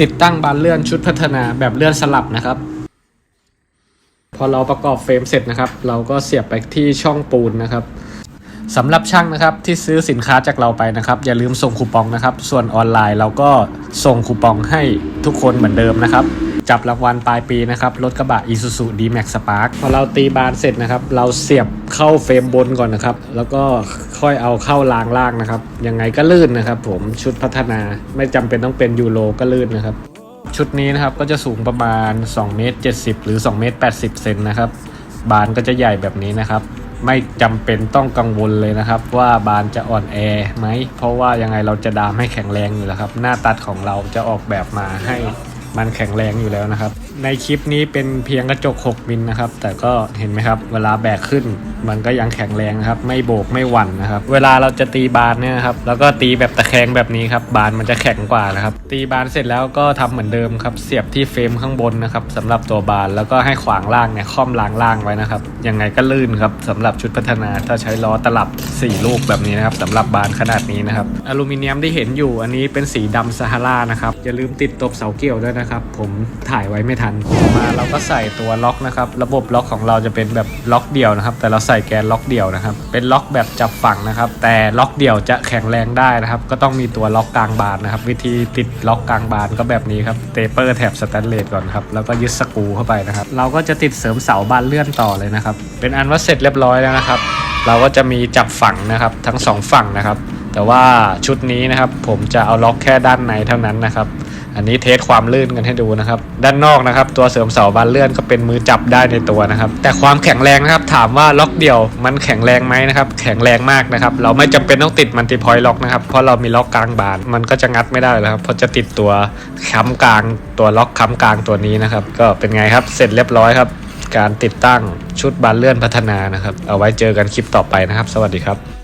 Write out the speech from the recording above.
ติดตั้งบานเลื่อนชุดพัฒนาแบบเลื่อนสลับนะครับ พอเราประกอบเฟรมเสร็จนะครับ เราก็เสียบไปที่ช่องปูนนะครับสำหรับช่างนะครับที่ซื้อสินค้าจากเราไปนะครับ อย่าลืมส่งคูปองนะครับ ส่วนออนไลน์เราก็ส่งคูปองให้ทุกคนเหมือนเดิมนะครับ จับรางวัลปลายปีนะครับ รถกระบะ Isuzu D-Max Spark พอเราตีบานเสร็จนะครับ เราเสียบเข้าเฟรมบนก่อนนะครับ แล้วก็ค่อยเอาเข้ารางล่างนะครับ ยังไงก็ลื่นนะครับผมชุดพัฒนาไม่จำเป็นต้องเป็นยูโรก็ลื่นนะครับ ชุดนี้นะครับก็จะสูงประมาณ2เมตร70 หรือ2เมตร80เซนนะครับ บานก็จะใหญ่แบบนี้นะครับไม่จำเป็นต้องกังวลเลยนะครับ ว่าบานจะอ่อนแอไหม เพราะว่ายังไงเราจะดามให้แข็งแรงอยู่แล้วครับ หน้าตัดของเราจะออกแบบมาให้ มันแข็งแรงอยู่แล้วนะครับ ในคลิปนี้เป็นเพียงกระจก 6 มิลนะครับ แต่ก็เห็นไหมครับ เวลาแบกขึ้น มันก็ยังแข็งแรงครับ ไม่โบกไม่หวั่นนะครับ เวลาเราจะตีบานเนี่ยครับ แล้วก็ตีแบบตะแคงแบบนี้ครับ บานมันจะแข็งกว่านะครับ ตีบานเสร็จแล้วก็ทำเหมือนเดิมครับ เสียบที่เฟรมข้างบนนะครับสำหรับตัวบานแล้วก็ให้ขวางล่างเนี่ยค่อมล่างล่างไว้นะครับ ยังไงก็ลื่นครับสำหรับชุดพัฒนาถ้าใช้ล้อตลับ 4 ลูกแบบนี้นะครับสำหรับบานขนาดนี้นะครับ อลูมิเนียมที่เห็นอยู่อันนี้เป็นสีดำซาฮารานะครับ อย่าลืมติดตบเสาเกี่ยวด้วยนะครับ ผมถ่ายไว้ไม่ทันต่อมาเราก็ใส่ตัวล็อกนะครับ ระบบล็อกของเราจะเป็นแบบล็อกเดี่ยวนะครับ แต่เราใส่ส่แกนล็อกเดี่ยวนะครับ เป็นล็อกแบบจับฝั่งนะครับ แต่ล็อกเดี่ยวจะแข็งแรงได้นะครับ ก็ต้องมีตัวล็อกกลางบานนะครับ วิธีติดล็อกกลางบานก็แบบนี้ครับเตเปอร์แถบสแตนเลสก่อนครับแล้วก็ยึดสกรูเข้าไปนะครับ เราก็จะติดเสริมเสาบานเลื่อนต่อเลยนะครับ เป็นอันว่าเสร็จเรียบร้อยแล้วนะครับ เราก็จะมีจับฝั่งนะครับทั้งสองฝั่งนะครับ แต่ว่าชุดนี้นะครับผมจะเอาล็อกแค่ด้านในเท่านั้นนะครับ อันนี้เทสความลื่นกันให้ดูนะครับ ด้านนอกนะครับ ตัวเสริมเสาบานเลื่อนก็เป็นมือจับได้ในตัวนะครับ แต่ความแข็งแรงนะครับถามว่าล็อกเดี่ยวมันแข็งแรงไหมนะครับ แข็งแรงมากนะครับ เราไม่จำเป็นต้องติดมันติพอยล็อกนะครับ เพราะเรามีล็อกกลางบาน มันก็จะงัดไม่ได้แล้วครับ เพราะจะติดตัวค้ำกลางตัวล็อกค้ำกลางตัวนี้นะครับ ก็เป็นไงครับ เสร็จเรียบร้อยครับ การติดตั้งชุดบานเลื่อนพัฒนานะครับ เอาไว้เจอกันคลิปต่อไปนะครับ สวัสดีครับ